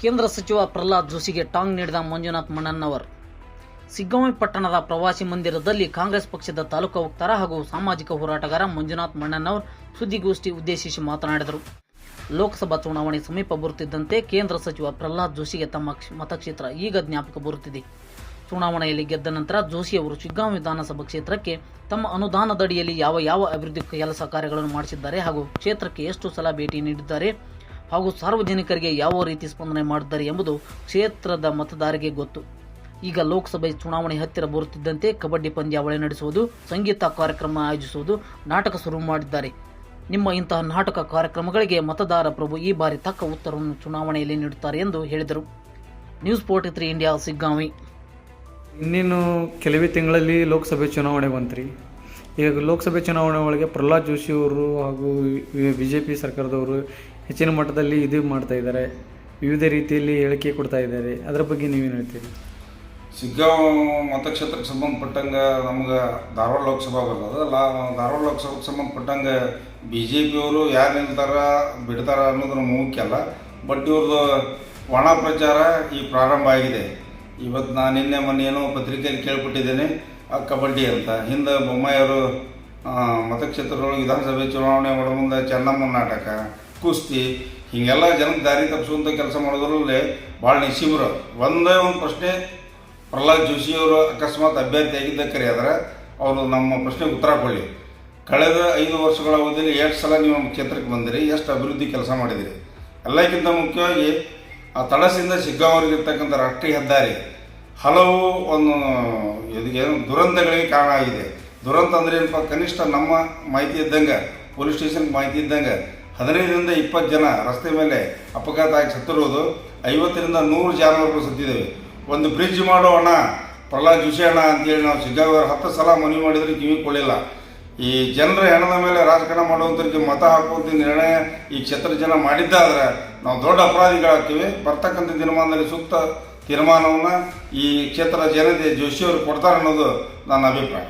ಕೇಂದ್ರ ಸಚಿವ ಪ್ರಹ್ಲಾದ್ ಜೋಶಿಗೆ ಟಾಂಗ್ ನೀಡಿದ ಮಂಜುನಾಥ್ ಮಣ್ಣನ್ನವರ್ ಸಿಗ್ಗಾಂವಿ ಪಟ್ಟಣದ ಪ್ರವಾಸಿ ಮಂದಿರದಲ್ಲಿ ಕಾಂಗ್ರೆಸ್ ಪಕ್ಷದ ತಾಲೂಕು ವಕ್ತಾರ ಹಾಗೂ ಸಾಮಾಜಿಕ ಹೋರಾಟಗಾರ ಮಂಜುನಾಥ್ ಮಣ್ಣನ್ನವರ್ ಸುದ್ದಿಗೋಷ್ಠಿ ಉದ್ದೇಶಿಸಿ ಮಾತನಾಡಿದರು. ಲೋಕಸಭಾ ಚುನಾವಣೆ ಸಮೀಪ ಬರುತ್ತಿದ್ದಂತೆ ಕೇಂದ್ರ ಸಚಿವ ಪ್ರಹ್ಲಾದ್ ಜೋಶಿಗೆ ತಮ್ಮ ಕ್ಷ- ಮತಕ್ಷೇತ್ರ ಈಗ ಜ್ಞಾಪಕ ಬರುತ್ತಿದೆ. ಚುನಾವಣೆಯಲ್ಲಿ ಗೆದ್ದ ನಂತರ ಜೋಶಿ ಅವರು ಶಿಗ್ಗಾಂ ವಿಧಾನಸಭಾ ಕ್ಷೇತ್ರಕ್ಕೆ ತಮ್ಮ ಅನುದಾನದಡಿಯಲ್ಲಿ ಯಾವ ಯಾವ ಅಭಿವೃದ್ಧಿ ಕೆಲಸ ಕಾರ್ಯಗಳನ್ನು ಮಾಡಿಸಿದ್ದಾರೆ ಹಾಗೂ ಕ್ಷೇತ್ರಕ್ಕೆ ಎಷ್ಟು ಸಲ ಭೇಟಿ ನೀಡಿದ್ದಾರೆ ಹಾಗೂ ಸಾರ್ವಜನಿಕರಿಗೆ ಯಾವ ರೀತಿ ಸ್ಪಂದನೆ ಮಾಡಿದ್ದಾರೆ ಎಂಬುದು ಕ್ಷೇತ್ರದ ಮತದಾರರಿಗೆ ಗೊತ್ತು. ಈಗ ಲೋಕಸಭೆ ಚುನಾವಣೆ ಹತ್ತಿರ ಬರುತ್ತಿದ್ದಂತೆ ಕಬಡ್ಡಿ ಪಂದ್ಯಾವಳಿ ನಡೆಸುವುದು, ಸಂಗೀತ ಕಾರ್ಯಕ್ರಮ ಆಯೋಜಿಸುವುದು ನಾಟಕ ಶುರು ಮಾಡಿದ್ದಾರೆ. ನಿಮ್ಮ ಇಂತಹ ನಾಟಕ ಕಾರ್ಯಕ್ರಮಗಳಿಗೆ ಮತದಾರ ಪ್ರಭು ಈ ಬಾರಿ ತಕ್ಕ ಉತ್ತರವನ್ನು ಚುನಾವಣೆಯಲ್ಲಿ ನೀಡುತ್ತಾರೆ ಎಂದು ಹೇಳಿದರು. ನ್ಯೂಸ್ ಫೋರ್ಟಿ ತ್ರೀ ಇಂಡಿಯಾ ಸಿಗ್ಗಾಮಿ ಇನ್ನೇನು ಕೆಲವೇ ತಿಂಗಳಲ್ಲಿ ಲೋಕಸಭೆ ಚುನಾವಣೆ ಬಂತ್ರಿ. ಈಗ ಲೋಕಸಭೆ ಚುನಾವಣೆ ಒಳಗೆ ಪ್ರಹ್ಲಾದ್ ಜೋಶಿ ಅವರು ಹಾಗೂ ಬಿ ಜೆ ಪಿ ಸರ್ಕಾರದವರು ಹೆಚ್ಚಿನ ಮಟ್ಟದಲ್ಲಿ ಇದು ಮಾಡ್ತಾ ಇದ್ದಾರೆ. ವಿವಿಧ ರೀತಿಯಲ್ಲಿ ಹೇಳಿಕೆ ಕೊಡ್ತಾ ಇದ್ದಾರೆ. ಅದರ ಬಗ್ಗೆ ನೀವೇನು ಹೇಳ್ತೀರಿ? ಸಿಗ್ಗಾಂವ್ ಮತಕ್ಷೇತ್ರಕ್ಕೆ ಸಂಬಂಧಪಟ್ಟಂಗೆ ನಮ್ಗೆ ಧಾರವಾಡ ಲೋಕಸಭಾ ಬರ್ತದೆ. ಲಾ ಧಾರವಾಡ ಲೋಕಸಭೆಗೆ ಸಂಬಂಧಪಟ್ಟಂಗೆ ಬಿ ಜೆ ಪಿಯವರು ಯಾರು ನಿಲ್ತಾರ, ಬಿಡ್ತಾರ ಅನ್ನೋದು ನಮ್ಮ ಮುಖ್ಯ ಅಲ್ಲ. ಬಟ್ ಇವ್ರದ್ದು ಒಣ ಪ್ರಚಾರ ಈ ಪ್ರಾರಂಭ ಆಗಿದೆ. ಇವತ್ತು ನಾನು ನಿನ್ನೆ ಮೊನ್ನೆ ಏನೋ ಪತ್ರಿಕೆಯಲ್ಲಿ ಕೇಳ್ಬಿಟ್ಟಿದ್ದೇನೆ ಕಬಡ್ಡಿ ಅಂತ. ಹಿಂದೆ ಬೊಮ್ಮಾಯಿಯವರು ಮತಕ್ಷೇತ್ರದೊಳಗೆ ವಿಧಾನಸಭೆ ಚುನಾವಣೆ ಒಳ ಮುಂದೆ ಚೆನ್ನಮ್ಮನ ನಾಟಕ, ಕುಸ್ತಿ, ಹೀಗೆಲ್ಲ ಜನಕ್ಕೆ ದಾರಿ ತಪ್ಪಿಸುವಂಥ ಕೆಲಸ ಮಾಡೋದ್ರಲ್ಲಿ ಭಾಳ ನಿಶಿಬ್ರು ಒಂದೇ ಒಂದು ಪ್ರಶ್ನೆ, ಪ್ರಹ್ಲಾದ್ ಜೋಶಿಯವರು ಅಕಸ್ಮಾತ್ ಅಭ್ಯರ್ಥಿ ಆಗಿದ್ದ ಕರೆಯಾದ್ರೆ ಅವರು ನಮ್ಮ ಪ್ರಶ್ನೆಗೆ ಉತ್ತರ ಕೊಡಲಿ. ಕಳೆದ ಐದು ವರ್ಷಗಳ ಅವಧಿಯಲ್ಲಿ ಎಷ್ಟು ಸಲ ನೀವು ನಮ್ಮ ಕ್ಷೇತ್ರಕ್ಕೆ ಬಂದಿರಿ, ಎಷ್ಟು ಅಭಿವೃದ್ಧಿ ಕೆಲಸ ಮಾಡಿದಿರಿ. ಎಲ್ಲಕ್ಕಿಂತ ಮುಖ್ಯವಾಗಿ ಆ ತಳಸಿಂದ ಶಿಗ್ಗಾಂವರೆಗಿರ್ತಕ್ಕಂಥ ರಾಷ್ಟ್ರೀಯ ಹೆದ್ದಾರಿ ಹಲವು ಒಂದು ಏನು ದುರಂತಗಳಿಗೆ ಕಾರಣ ಆಗಿದೆ. ದುರಂತ ಅಂದರೆ ಏನಪ್ಪ, ಕನಿಷ್ಠ ನಮ್ಮ ಮಾಹಿತಿ ಇದ್ದಂಗೆ, ಪೊಲೀಸ್ ಸ್ಟೇಷನ್ಗೆ ಮಾಹಿತಿ ಇದ್ದಂಗೆ ಹದಿನೈದರಿಂದ ಇಪ್ಪತ್ತು ಜನ ರಸ್ತೆ ಮೇಲೆ ಅಪಘಾತ ಆಗಿ ಸತ್ತಿರೋದು, ಐವತ್ತರಿಂದ ನೂರು ಜಾನುವಾರುಗಳು ಸತ್ತಿದ್ದೇವೆ. ಒಂದು ಬ್ರಿಡ್ಜ್ ಮಾಡೋಣ ಪ್ರಹ್ಲಾದ್ ಜೋಶಿ ಅಣ್ಣ ಅಂತೇಳಿ ನಾವು ಸಿಗ್ಗಾಂವರ ಹತ್ತು ಸಲ ಮನವಿ ಮಾಡಿದರೆ ಕಿವಿ ಕೊಳ್ಳಿಲ್ಲ ಈ ಜನರ ಹೆಣದ ಮೇಲೆ ರಾಜಕಾರಣ ಮಾಡುವಂಥವ್ರಿಗೆ ಮತ ಹಾಕುವಂಥ ನಿರ್ಣಯ ಈ ಕ್ಷೇತ್ರ ಜನ ಮಾಡಿದ್ದಾದರೆ ನಾವು ದೊಡ್ಡ ಅಪರಾಧಿಗಳಾಗ್ತೀವಿ. ಬರ್ತಕ್ಕಂಥ ದಿನಮಾನದಲ್ಲಿ ಸೂಕ್ತ ತೀರ್ಮಾನವನ್ನು ಈ ಕ್ಷೇತ್ರದ ಜನತೆ ಜೋಶಿಯವರು ಕೊಡ್ತಾರೆ ಅನ್ನೋದು ನನ್ನ ಅಭಿಪ್ರಾಯ.